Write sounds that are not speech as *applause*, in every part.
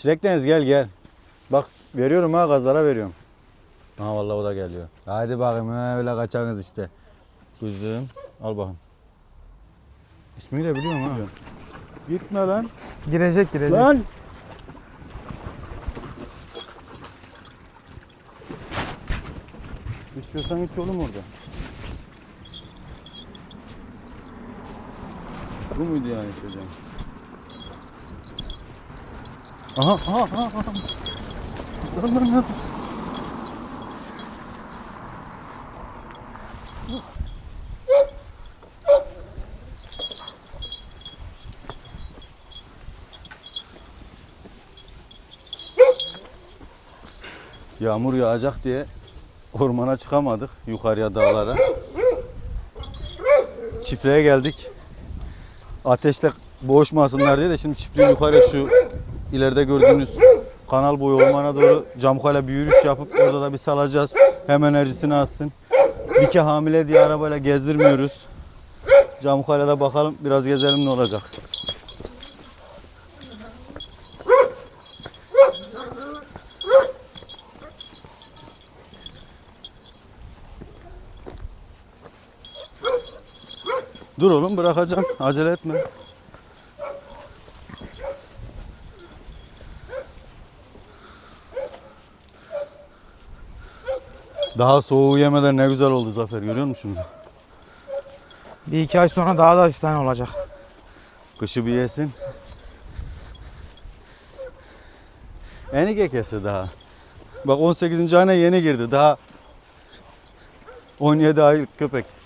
Çilek Deniz gel gel. Bak veriyorum ha gazlara veriyorum. Ha vallahi o da geliyor. Hadi bakayım ha, öyle kaçarız işte. Kuzum al bakayım. İsmini de biliyorum ha. Gitme lan. Girecek girecek. Lan. İçiyorsan iç oğlum orada. Bu muydu yani içeceğim? Aha aha aha. aha. Lan lan lan. Yağmur yağacak diye ormana çıkamadık yukarıya dağlara. Çiftliğe geldik. Ateşle boğuşmasınlar diye de şimdi çiftliği yukarı şu ileride gördüğünüz kanal boyu ormana doğru camukayla bir yürüyüş yapıp orada da bir salacağız. Hem enerjisini atsın. Dike hamile diye arabayla gezdirmiyoruz. Camukayla da bakalım biraz gezelim ne olacak. Dur oğlum bırakacağım. Acele etme. Daha soğuğu yemeden ne güzel oldu Zafer görüyor musun? Bir iki ay sonra daha da efsane olacak. Kışı bir yesin. Enige kesi daha. Bak 18. ayına yeni girdi. Daha 17 aylık köpek.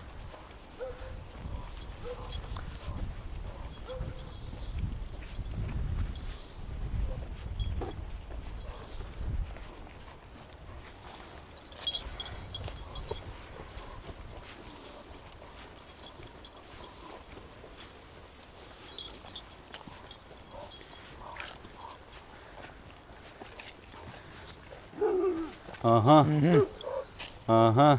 Aha. Aha.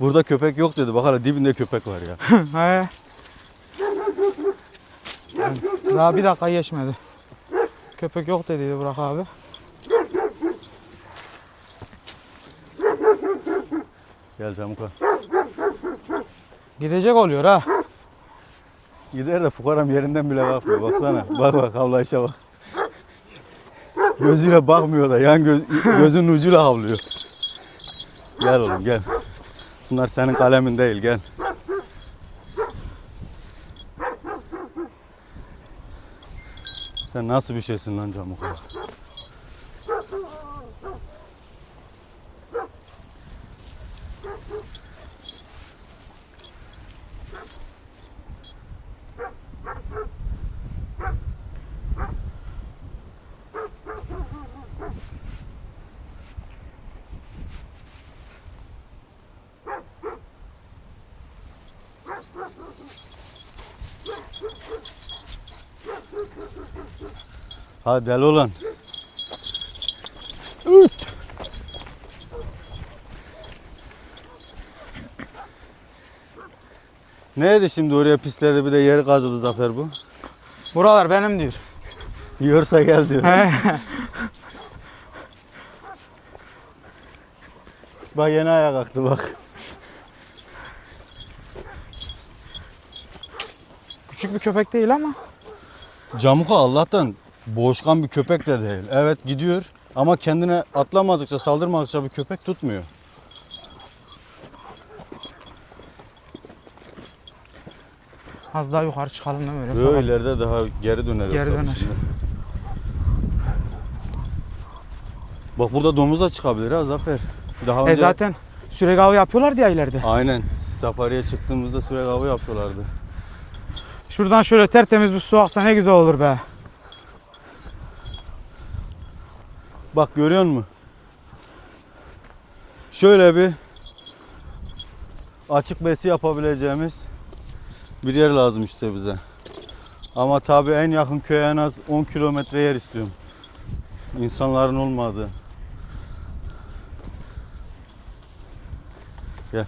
Burada köpek yok dedi. Bak hala dibinde köpek var ya. *laughs* He. Daha bir dakika geçmedi. Köpek yok dediydi Burak abi. Gel Camuka. Gidecek oluyor ha. Gider de fukaram yerinden bile kalkmıyor. Baksana. Bak bak havlayışa bak. Gözüyle bakmıyor da yan göz, gözünün ucuyla havlıyor. Gel oğlum gel. Bunlar senin kalemin değil gel. Sen nasıl bir şeysin lan Camuka? Hadi deli olan. Üt. Neydi şimdi oraya pisledi bir de yeri kazıdı Zafer bu. Buralar benim diyor. Yiyorsa gel diyor. *laughs* Bak yeni ayağa kalktı bak. Küçük bir köpek değil ama. Camuka Allah'tan boğuşkan bir köpek de değil. Evet gidiyor ama kendine atlamadıkça saldırmadıkça bir köpek tutmuyor. Az daha yukarı çıkalım değil mi? Öyle Böyle sabah. ileride daha geri döner. Geri yoksa döner. şimdi. Bak burada domuz da çıkabilir ha Zafer. Daha E önce zaten sürekli av yapıyorlar diye ileride. aynen safariye çıktığımızda sürekli avı yapıyorlardı. Şuradan şöyle tertemiz bir su aksa ne güzel olur be. Bak görüyor musun? Şöyle bir açık besi yapabileceğimiz bir yer lazım işte bize. Ama tabii en yakın köye en az 10 kilometre yer istiyorum. İnsanların olmadığı. Gel.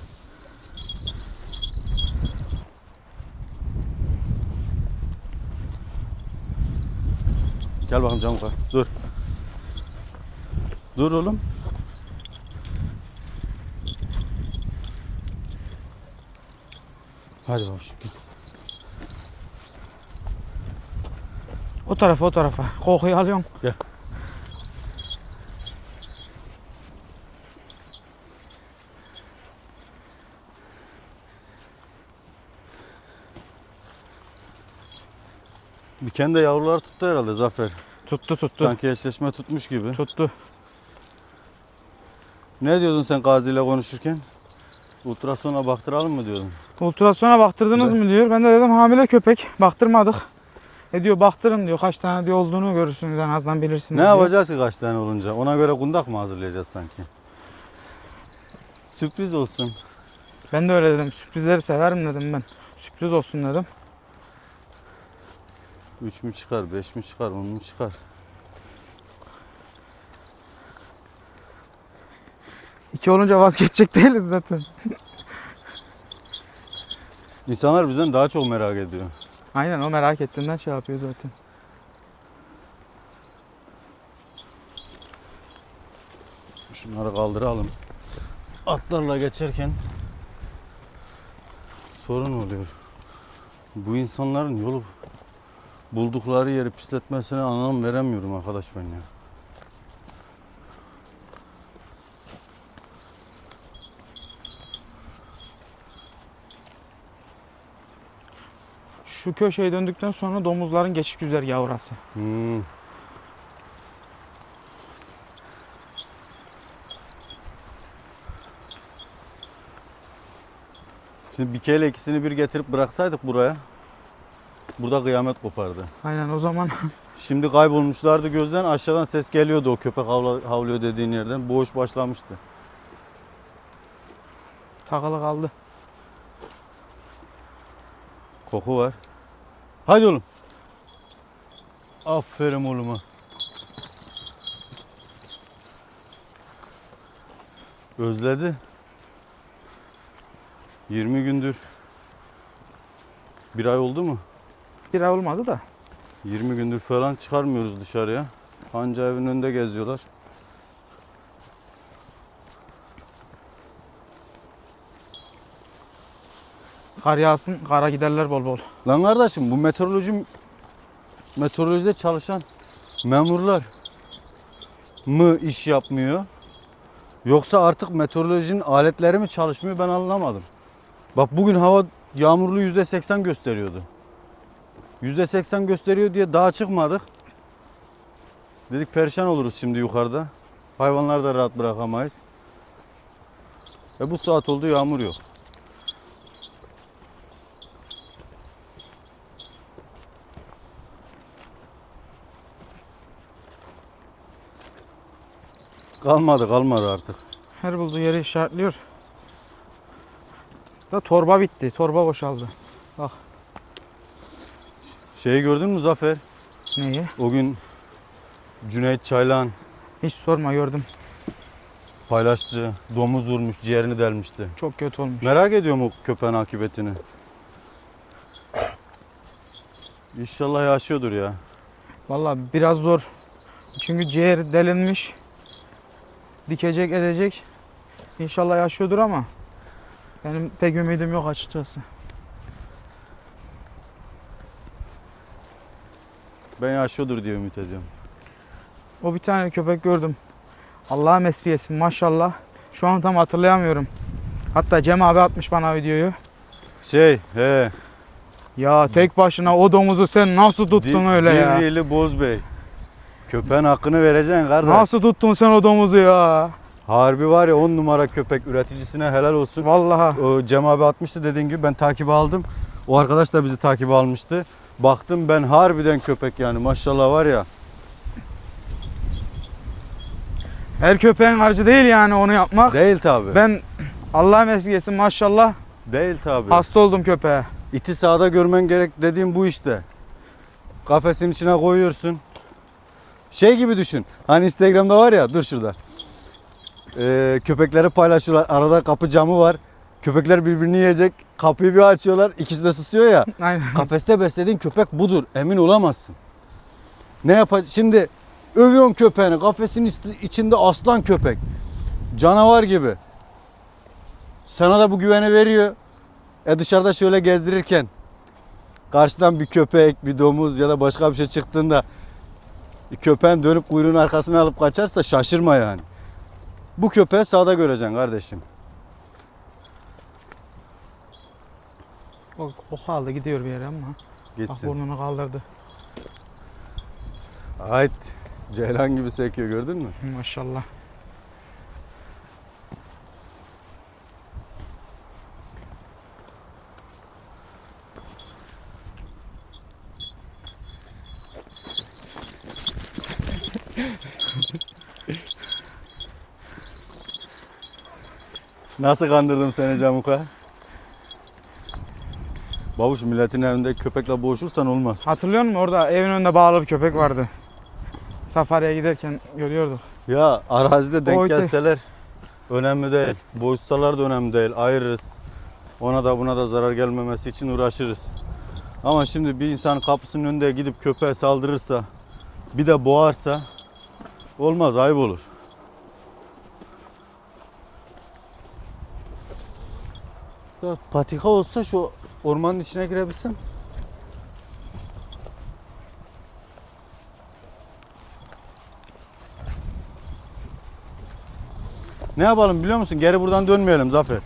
Gel bakalım Camuka. Dur. Dur oğlum. Hadi bakalım. O tarafa o tarafa. Kokuyu alıyorsun. Gel. Bir kendi yavrular tuttu herhalde Zafer. Tuttu tuttu. Sanki eşleşme tutmuş gibi. Tuttu. Ne diyordun sen Gazi ile konuşurken? Ultrasona baktıralım mı diyordun? Ultrasona baktırdınız mı diyor. Ben de dedim hamile köpek. Baktırmadık. E diyor baktırın diyor. Kaç tane diyor olduğunu görürsünüz en azından bilirsiniz Ne diyor. yapacağız ki kaç tane olunca? Ona göre kundak mı hazırlayacağız sanki? Sürpriz olsun. Ben de öyle dedim. Sürprizleri severim dedim ben. Sürpriz olsun dedim. 3 mü çıkar, 5 mi çıkar, 10 mu çıkar? İki olunca vazgeçecek değiliz zaten. İnsanlar bizden daha çok merak ediyor. Aynen o merak ettiğinden şey yapıyor zaten. Şunları kaldıralım. Atlarla geçerken sorun oluyor. Bu insanların yolu buldukları yeri pisletmesine anlam veremiyorum arkadaş ben ya. Şu köşeye döndükten sonra domuzların geçiş güzergahı orası. Hmm. Şimdi bir kere ikisini bir getirip bıraksaydık buraya burada kıyamet kopardı. Aynen o zaman *laughs* Şimdi kaybolmuşlardı gözden aşağıdan ses geliyordu o köpek havla, havlıyor dediğin yerden. Boğuş başlamıştı. takılı kaldı. Koku var. Hadi oğlum. Aferin oğluma. Özledi. 20 gündür. Bir ay oldu mu? Bir ay olmadı da. 20 gündür falan çıkarmıyoruz dışarıya. Anca evin önünde geziyorlar. Kar yağsın, kara giderler bol bol. Lan kardeşim bu meteoroloji meteorolojide çalışan memurlar mı iş yapmıyor? Yoksa artık meteorolojinin aletleri mi çalışmıyor ben anlamadım. Bak bugün hava yağmurlu yüzde seksen gösteriyordu. Yüzde seksen gösteriyor diye daha çıkmadık. Dedik perişan oluruz şimdi yukarıda. Hayvanları da rahat bırakamayız. E bu saat oldu yağmur yok. Kalmadı kalmadı artık. Her bulduğu yeri işaretliyor. Da torba bitti. Torba boşaldı. Şeyi gördün mü Zafer? Neyi? O gün Cüneyt Çaylan Hiç sorma gördüm. paylaştı. Domuz vurmuş, ciğerini delmişti. Çok kötü olmuş. Merak ediyorum o köpeğin akıbetini. İnşallah yaşıyordur ya. Vallahi biraz zor. Çünkü ciğer delinmiş. Dikecek edecek. İnşallah yaşıyordur ama benim pek ümidim yok açıkçası. Ben yaşıyordur diye ümit ediyorum. O bir tane köpek gördüm. Allah'a mesriyesin maşallah. Şu an tam hatırlayamıyorum. Hatta Cem abi atmış bana videoyu. Şey, he. Ya tek başına o domuzu sen nasıl tuttun Di- öyle ya? Divrili Bozbey. Köpeğin hakkını vereceksin kardeş. Nasıl tuttun sen o domuzu ya? Harbi var ya 10 numara köpek üreticisine helal olsun. Vallahi. O Cem abi atmıştı dediğin gibi ben takibi aldım. O arkadaş da bizi takibi almıştı. Baktım ben harbiden köpek yani maşallah var ya. Her köpeğin harcı değil yani onu yapmak. Değil tabi. Ben Allah'a mesriyesin maşallah Değil tabi. hasta oldum köpeğe. İti sahada görmen gerek dediğim bu işte. Kafesin içine koyuyorsun. Şey gibi düşün. Hani Instagram'da var ya dur şurada. Ee, köpekleri paylaşıyorlar. Arada kapı camı var. Köpekler birbirini yiyecek. Kapıyı bir açıyorlar. İkisi de susuyor ya. *laughs* Aynen. Kafeste beslediğin köpek budur. Emin olamazsın. Ne yapacak? Şimdi övüyorsun köpeğini. Kafesin içinde aslan köpek. Canavar gibi. Sana da bu güveni veriyor. E dışarıda şöyle gezdirirken karşıdan bir köpek, bir domuz ya da başka bir şey çıktığında köpeğin dönüp kuyruğun arkasına alıp kaçarsa şaşırma yani. Bu köpeği sağda göreceksin kardeşim. O, o kaldı gidiyor bir yere ama. Bak Gitsin. burnunu kaldırdı. Ait. Ceylan gibi sekiyor gördün mü? Maşallah. Nasıl kandırdım seni Camuka? Babuş milletin evinde köpekle boğuşursan olmaz. Hatırlıyor musun orada evin önünde bağlı bir köpek vardı. Safariye giderken görüyorduk. Ya arazide denk O öte- gelseler önemli değil. Boğuşsalar da önemli değil. Ayırırız. Ona da buna da zarar gelmemesi için uğraşırız. Ama şimdi bir insan kapısının önünde gidip köpeğe saldırırsa bir de boğarsa olmaz ayıp olur. Ya patika olsa şu ormanın içine girebilsin. Ne yapalım biliyor musun? Geri buradan dönmeyelim Zafer.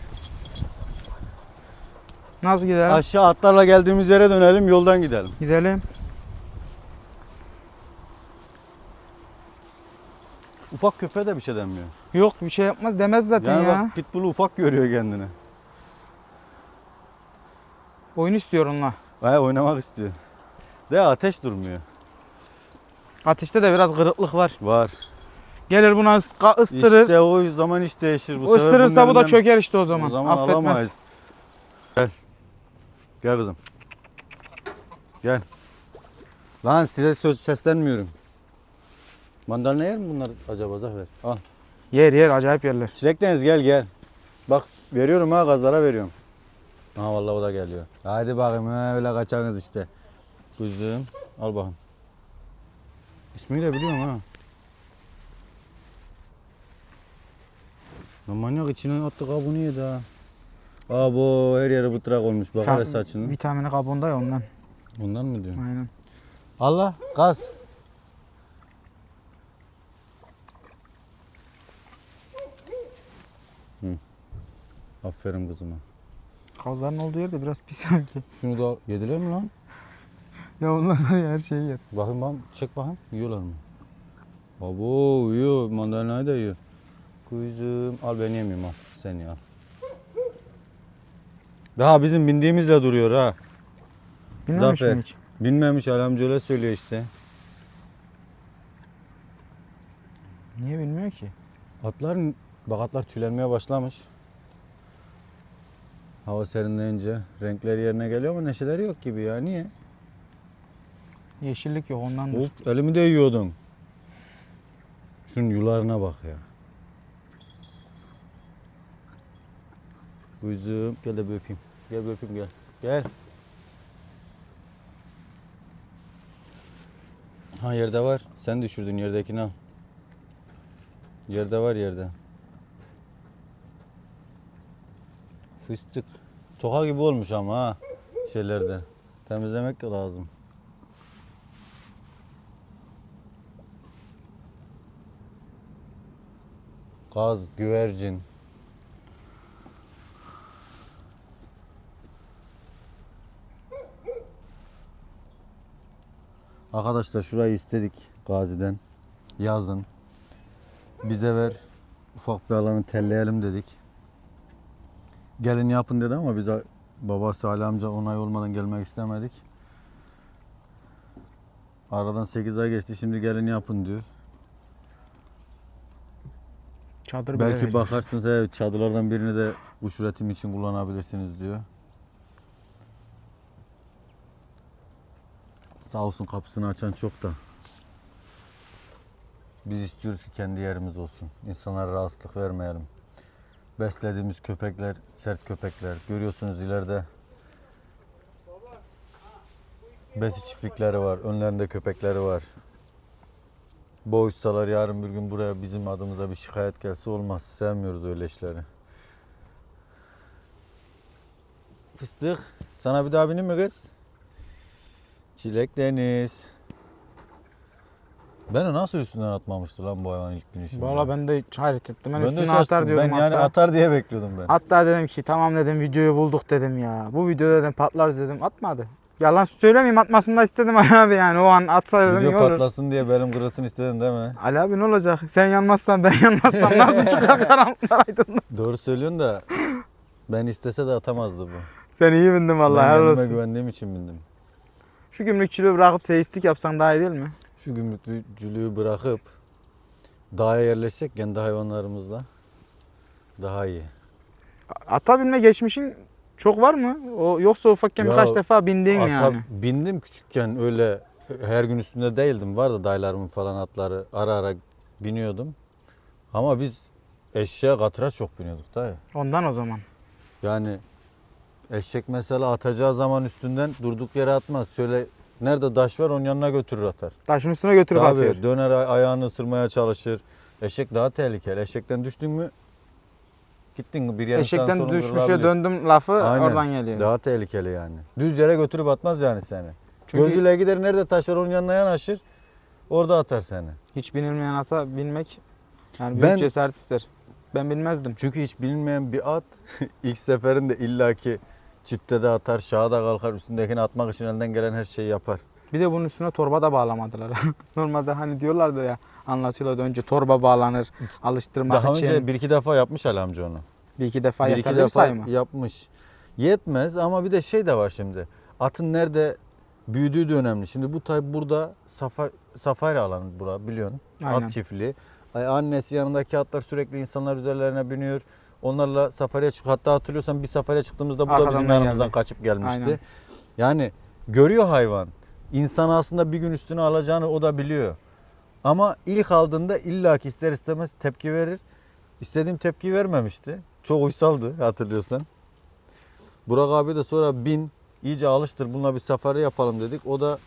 Nasıl gidelim? Aşağı atlarla geldiğimiz yere dönelim, yoldan gidelim. Gidelim. Ufak köpeğe de bir şey denmiyor. Yok bir şey yapmaz demez zaten Yani ya. bak pitbull'u ufak görüyor kendini. Oyun istiyor onunla. He oynamak istiyor. De ateş durmuyor. Ateşte de biraz kırıklık var. Var. Gelir buna ıska- ıstırır. İşte o zaman iş değişir. Bu o sefer ıstırırsa bunun bu da çöker işte o zaman. O zaman Affetmez. alamayız. Gel. Gel kızım. Gel. Lan size söz seslenmiyorum. Mandalina yer mi bunlar acaba Zafer? Al. Yer yer acayip yerler. Çilek Deniz gel gel. Bak veriyorum ha gazlara veriyorum. Ha vallahi o da geliyor. Hadi bakayım ha öyle kaçarız işte. Kuzum al bakayım. İsmini de biliyorum ha. Lan manyak içine attı kabuğunu yedi ha. Abo her yere bıtrak olmuş bak hele saçını. Vitamini kabuğunda ya ondan. Bundan mı diyorsun? Aynen. Allah gaz. Hı. Aferin kızıma. Kazların olduğu yerde biraz pis sanki. *laughs* Şunu da yediler mi lan? Ya onlar ya her şeyi yer. Bakayım bakayım. Çek bakayım. Yiyorlar mı? Abo yiyor. Mandalinayı da yiyor. Kuzum. Al ben yemiyorum al. Sen ye al. Daha bizim bindiğimizle duruyor ha. Bilmemiş Zafer. mi hiç? Bilmemiş Alamcı öyle söylüyor işte. Niye bilmiyor ki? Atlar bak atlar tüylenmeye başlamış. Hava serinleyince renkleri yerine geliyor ama neşeleri yok gibi ya. Niye? Yeşillik yok ondandır. Hop elimi de yiyordun. Şunun yularına bak ya. Kuzum gel de bir öpeyim. Gel bir öpeyim gel. Gel. Ha yerde var. Sen düşürdün yerdekini al. Yerde var yerde. Fıstık. Toka gibi olmuş ama ha şeylerde. Temizlemek lazım. Gaz, güvercin. Arkadaşlar şurayı istedik Gazi'den. Yazın. Bize ver. Ufak bir alanı telleyelim dedik. Gelin yapın dedi ama bize babası Ali amca onay olmadan gelmek istemedik. Aradan 8 ay geçti şimdi gelin yapın diyor. Çadır Belki veriyor. bakarsınız evet çadırlardan birini de kuş üretimi için kullanabilirsiniz diyor. Sağ olsun kapısını açan çok da. Biz istiyoruz ki kendi yerimiz olsun. İnsanlara rahatsızlık vermeyelim. Beslediğimiz köpekler sert köpekler. Görüyorsunuz ileride besi çiftlikleri var. Önlerinde köpekleri var. boğuşsalar yarın bir gün buraya bizim adımıza bir şikayet gelse olmaz. Sevmiyoruz öyle işleri. Fıstık. Sana bir daha bineyim mi kız? Çilek Deniz. Beni nasıl üstünden atmamıştı lan bu hayvan ilk binişinde? Valla ben de hiç hayret ettim. Ben, Ben üstüne atar diyordum Ben yani hatta. atar diye bekliyordum ben. Hatta dedim ki tamam dedim videoyu bulduk dedim ya. Bu videoda dedim patlarız dedim. Atmadı. Yalan söylemeyeyim atmasını da istedim Ali *laughs* abi yani o an atsa dedim iyi Video olur. patlasın diye benim kırılsın istedin değil mi? Ali abi ne olacak? Sen yanmazsan ben yanmazsam nasıl çıkar *laughs* karanlıklar aydınlık? Doğru söylüyorsun da ben istese de atamazdı bu. Sen iyi bindin vallahi ben helal kendime olsun. güvendiğim için bindim. Şu gümrükçülüğü bırakıp seyistik yapsan daha iyi değil mi? Şu gümrükçülüğü bırakıp dağa yerleşsek kendi hayvanlarımızla daha iyi. Ata binme geçmişin çok var mı? O yoksa ufakken Ya, birkaç defa bindin Ata yani. bindim küçükken öyle her gün üstünde değildim. Vardı dayılarımın falan atları ara ara biniyordum. Ama biz eşeğe katıra çok biniyorduk dayı. Ondan o zaman. Yani eşek mesela atacağı zaman üstünden durduk yere atmaz. Şöyle nerede taş var onun yanına götürür atar. Taşın üstüne götürüp Tabii atıyor. döner ay- ayağını ısırmaya çalışır. Eşek daha tehlikeli. Eşekten düştün mü gittin bir sağın Eşekten düşmüşe döndüm lafı oradan geliyor. Daha tehlikeli yani. Düz yere götürüp atmaz yani seni. Çünkü Gözüyle gider nerede taş var onun yanına yanaşır. Orada atar seni. hiç binilmeyen ata binmek yani büyük Ben- cesaret ister. Ben bilmezdim. Çünkü hiç bilinmeyen bir at *laughs* ilk seferinde illaki çifte de atar, şaha da kalkar, üstündekini atmak için elinden gelen her şeyi yapar. Bir de bunun üstüne torba da bağlamadılar. *laughs* Normalde hani diyorlardı ya anlatıyorlardı önce torba bağlanır alıştırmak Daha için. önce bir iki defa yapmış Ali amca onu. bir iki defa bir iki defa mı? yapmış. Yetmez ama bir de şey de var şimdi. Atın nerede büyüdüğü de önemli. Şimdi bu tabi burada safa, safari alanı bura biliyorsun. Aynen. At çiftliği. Annesi yanındaki atlar sürekli insanlar üzerlerine biniyor. Onlarla safariye çık. Hatta hatırlıyorsan bir safariye çıktığımızda bu da bizim Arkadan yanımızdan geldi. kaçıp gelmişti. Aynen. Yani görüyor hayvan. İnsan aslında bir gün üstüne alacağını o da biliyor. Ama ilk aldığında illaki ister istemez tepki verir. İstediğim tepki vermemişti. Çok uysaldı hatırlıyorsan. Burak abi de sonra bin iyice alıştır bununla bir safari yapalım dedik. O da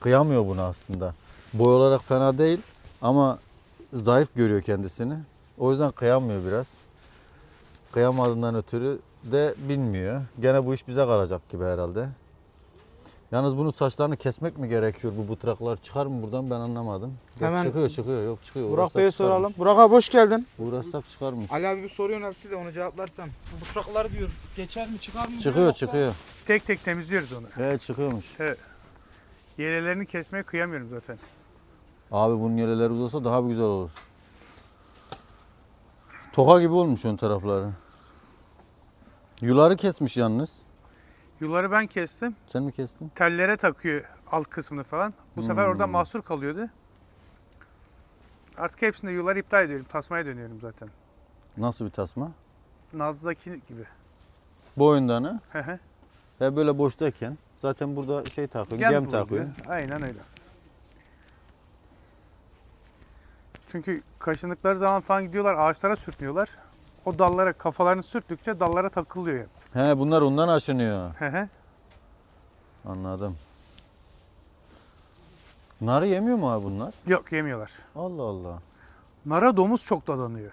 kıyamıyor buna aslında. Boy olarak fena değil ama zayıf görüyor kendisini. O yüzden kıyamıyor biraz. Kıyamadığından ötürü de bilmiyor. Gene bu iş bize kalacak gibi herhalde. Yalnız bunun saçlarını kesmek mi gerekiyor? Bu bıtraklar çıkar mı buradan ben anlamadım. Yok, Hemen- çıkıyor çıkıyor yok çıkıyor. Burak Uğraşsak Bey'e çıkarmış. soralım. Burak abi hoş geldin. Uğraşsak çıkarmış. Ali abi bir soru yöneltti de onu cevaplarsan. Bu bıçaklar diyor geçer mi çıkar mı? Çıkıyor çıkıyor. Tek tek temizliyoruz onu. Evet çıkıyormuş. Yerelerini kesmeye kıyamıyorum zaten. Abi bunun yeleleri uzasa daha bir güzel olur. Toka gibi olmuş ön tarafları. Yuları kesmiş yalnız. Yuları ben kestim. Sen mi kestin? Tellere takıyor alt kısmını falan. Bu sefer orada Hmm. mahsur kalıyordu. Artık hepsinde yuları iptal ediyorum. Tasmaya dönüyorum zaten. Nasıl bir tasma? Nazlı'daki gibi. Boyundan ha? Hı hı. He böyle boştayken. Zaten burada şey takıyor, gem, Gem takıyor. Aynen öyle. Çünkü kaşındıkları zaman falan gidiyorlar ağaçlara sürtünüyorlar. O dallara kafalarını sürttükçe dallara takılıyor. hep. He bunlar ondan aşınıyor. Hı hı. Anladım. Narı yemiyor mu abi bunlar? Yok yemiyorlar. Allah Allah. Nara domuz çok dadanıyor.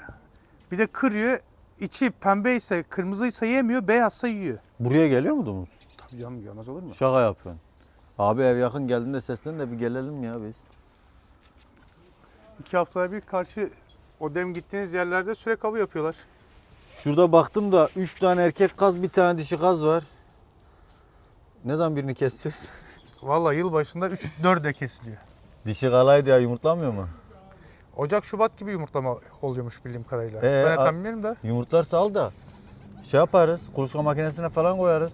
Bir de kırıyor. İçi pembe ise kırmızıysa yemiyor, beyazsa yiyor. Buraya geliyor mu domuz? Tabii canım yemez olur mu? Şaka yapıyorsun. Abi ev yakın geldiğinde seslen de bir gelelim ya biz. İki haftada bir karşı o dem gittiğiniz yerlerde sürekli avı yapıyorlar. Şurada baktım da 3 tane erkek kaz bir tane dişi kaz var. Ne zaman birini keseceğiz? *laughs* Vallahi yıl başında 3-4 de kesiliyor. Dişi kalaydı ya yumurtlamıyor mu? Ocak Şubat gibi yumurtlama oluyormuş bildiğim kadarıyla. Ee, ben de tam bilmiyorum da. Yumurtlar sal da şey yaparız. Kuluçka makinesine falan koyarız.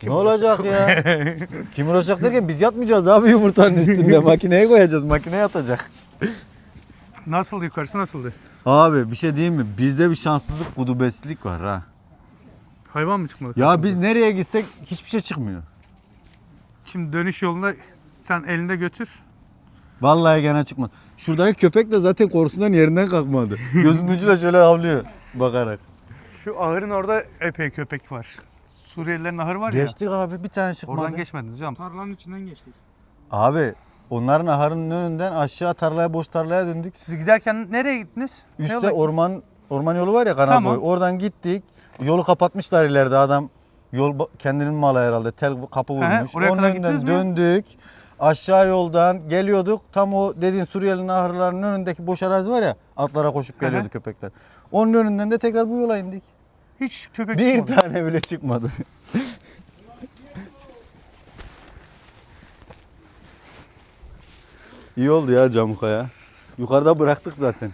Kim ne olacak ya? *laughs* Kim uğraşacak derken biz yatmayacağız abi yumurtanın üstünde. *laughs* Makineye koyacağız. Makineye atacak. Nasıl yukarısı nasıldı? Abi bir şey diyeyim mi? Bizde bir şanssızlık, gudubetsizlik var ha. Hayvan mı çıkmadı? Ya biz nereye gitsek hiçbir şey çıkmıyor. Şimdi dönüş yolunda sen elinde götür. Vallahi gene çıkmadı. Şuradaki köpek de zaten korkusundan yerinden kalkmadı. *laughs* Gözünün ucuyla şöyle havlıyor bakarak. Şu ahırın orada epey köpek var. Suriyelilerin ahırı var ya. Geçtik abi bir tane çıkmadı. Oradan geçmediniz canım. Tarlanın içinden geçtik. Abi Onların ahırının önünden aşağı tarlaya boş tarlaya döndük. Siz giderken nereye gittiniz? Ne Üste orman orman yolu var ya kanal Tamam. boyu. Oradan gittik. Yolu kapatmışlar ileride adam. Yol ba- kendinin malı herhalde. Tel kapı vurmuş. oraya Onun kadar önünden gittiniz mi? döndük. Aşağı yoldan geliyorduk. Tam o dediğin Suriyeli'nin ahırlarının önündeki boş arazi var ya. Atlara koşup Hı hı. geliyordu köpekler. Onun önünden de tekrar bu yola indik. Hiç köpek Bir çıkmadı. tane bile çıkmadı. *laughs* İyi oldu ya Camukaya. Yukarıda bıraktık zaten.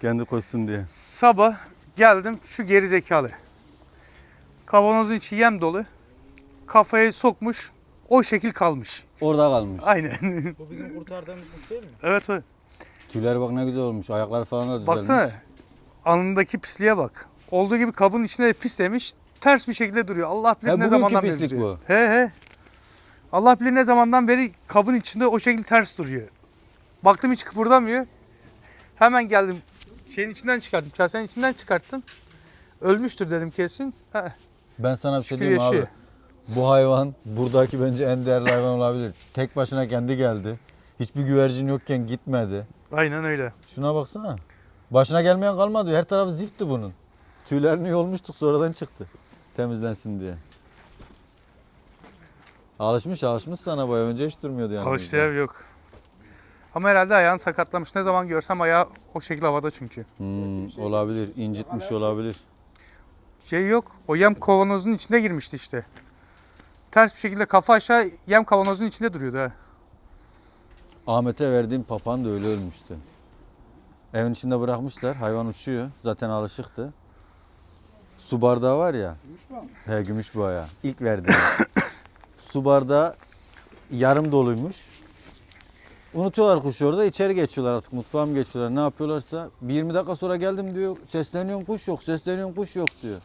Kendi koşsun diye. Sabah geldim şu geri zekalı. Kavanozun içi yem dolu. Kafayı sokmuş. O şekil kalmış. Orada kalmış. Aynen. Bu bizim *laughs* kurtardığımız kuş değil mi? evet o. Tüyler bak ne güzel olmuş. Ayakları falan da düzelmiş. Baksana. Alnındaki pisliğe bak. Olduğu gibi kabın içinde de pis demiş. Ters bir şekilde duruyor. Allah bilir ne bugünkü zamandan beri pislik duruyor. He he. Allah bilir ne zamandan beri kabın içinde o şekilde ters duruyor. Baktım hiç kıpırdamıyor. Hemen geldim. Şeyin içinden çıkarttım. Kasenin içinden çıkarttım. Ölmüştür dedim kesin. Ben sana bir şey şükür diyeyim mi abi. yaşıyor. Bu hayvan buradaki bence en değerli hayvan olabilir. Tek başına kendi geldi. Hiçbir güvercin yokken gitmedi. Aynen öyle. Şuna baksana. Başına gelmeyen kalmadı. Her tarafı ziftti bunun. Tüylerini yolmuştuk sonradan çıktı. Temizlensin diye. Alışmış alışmış sana bayağı önce hiç durmuyordu yani. Alıştı ev yok. Ama herhalde ayağını sakatlamış. Ne zaman görsem ayağı o şekilde havada çünkü. Hmm, olabilir. incitmiş olabilir. Şey yok. O yem kavanozunun içinde girmişti işte. Ters bir şekilde kafa aşağı yem kavanozunun içinde duruyordu ha. Ahmet'e verdiğim papan da öyle ölmüştü. Evin içinde bırakmışlar. Hayvan uçuyor. Zaten alışıktı. Su bardağı var ya. He gümüş boya. İlk verdiğim. *coughs* Su bardağı yarım doluymuş. Unutuyorlar kuşu orada. içeri geçiyorlar artık. Mutfağa mı geçiyorlar? Ne yapıyorlarsa. Bir 20 dakika sonra geldim diyor. Sesleniyorsun kuş yok. Sesleniyorsun kuş yok diyor.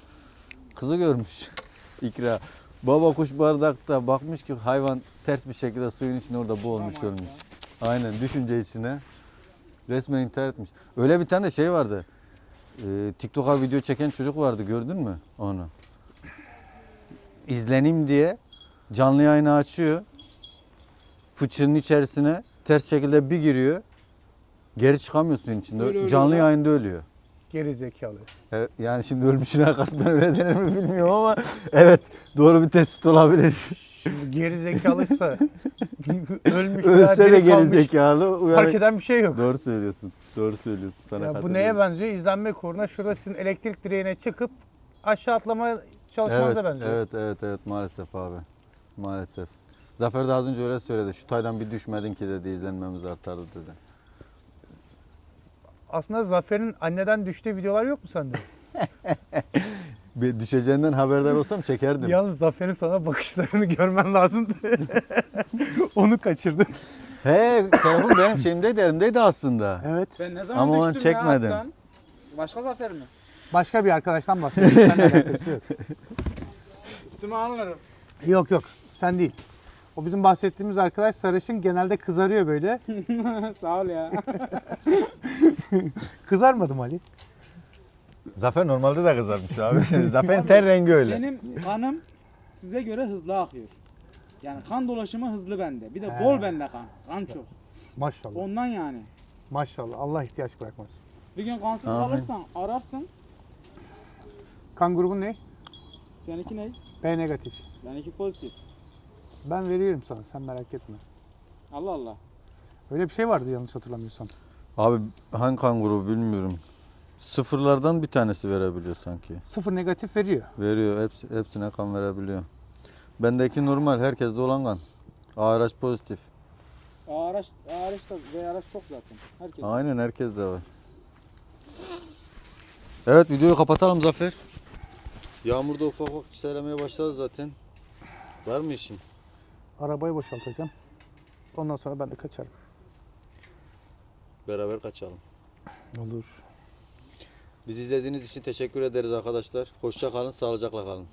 Kızı görmüş. *laughs* İkra. Baba kuş bardakta bakmış ki hayvan ters bir şekilde suyun içinde orada boğulmuş ölmüş. Aynen düşünce içine. Resmen intihar etmiş. Öyle bir tane de şey vardı. Ee, TikTok'a video çeken çocuk vardı gördün mü onu? İzlenim diye canlı yayını açıyor. Fıçının içerisine ters şekilde bir giriyor. Geri çıkamıyor suyun içinde. Öyle ölüyor canlı lan. yayında ölüyor. Geri zekalı. Evet, yani şimdi ölmüşün arkasından öyle denir mi bilmiyorum ama evet doğru bir tespit olabilir. Şimdi geri zekalıysa *laughs* ölmüş veya Ölse de geri kalmış. zekalı. Fark eden bir şey yok. Doğru söylüyorsun. Doğru söylüyorsun. Sana Ya bu katılıyorum. neye benziyor? İzlenme uğruna şurada sizin elektrik direğine çıkıp aşağı atlamaya çalışmanıza evet, benziyor. Evet, evet, evet maalesef abi. Maalesef. Zafer de az önce öyle söyledi. Şu taydan bir düşmedin ki dedi izlenmemiz artardı dedi. Aslında Zafer'in anneden düştüğü videolar yok mu sende? *laughs* Bir düşeceğinden haberdar olsam çekerdim. Yalnız Zafer'in sana bakışlarını görmen lazımdı. *laughs* Onu kaçırdın. He, telefon benim şeyimdeydi, elimdeydi aslında. Evet. Ben ne zaman Ama onu düştüm ya çekmedim. attan? Başka zafer mi? Başka bir arkadaştan bahsediyorum. Seninle alakası yok. Üstüme alırım. Yok yok. Sen değil. O bizim bahsettiğimiz arkadaş sarışın genelde kızarıyor böyle. *laughs* Sağ ol ya. *laughs* Kızarmadım Ali. Zafer normalde de kızarmış abi. *laughs* Zafer'in ten rengi öyle. Benim kanım size göre hızlı akıyor. Yani kan dolaşımı hızlı bende. Bir de bol bende kan. Kan çok. Maşallah. Ondan yani. Maşallah. Allah ihtiyaç bırakmasın. Bir gün kansız Amin. kalırsan ararsın. Kan grubun ne? Seninki ne? B negatif. Benimki pozitif. Ben veriyorum sana. Sen merak etme. Allah Allah. Öyle bir şey vardı yanlış hatırlamıyorsam. Abi hangi kan grubu bilmiyorum. Sıfırlardan bir tanesi verebiliyor sanki. Sıfır negatif veriyor. Veriyor. Hepsi, hepsine kan verebiliyor. Bendeki normal. Herkeste olan kan. ARH pozitif. Araç, araç da ve araç çok zaten. Herkes. Aynen herkes de var. Evet videoyu kapatalım Zafer. Yağmur da ufak ufak çiselemeye başladı zaten. Var mı işin? Arabayı boşaltacağım. Ondan sonra ben de kaçarım. Beraber kaçalım. Olur. Bizi izlediğiniz için teşekkür ederiz arkadaşlar. Hoşça kalın, sağlıcakla kalın.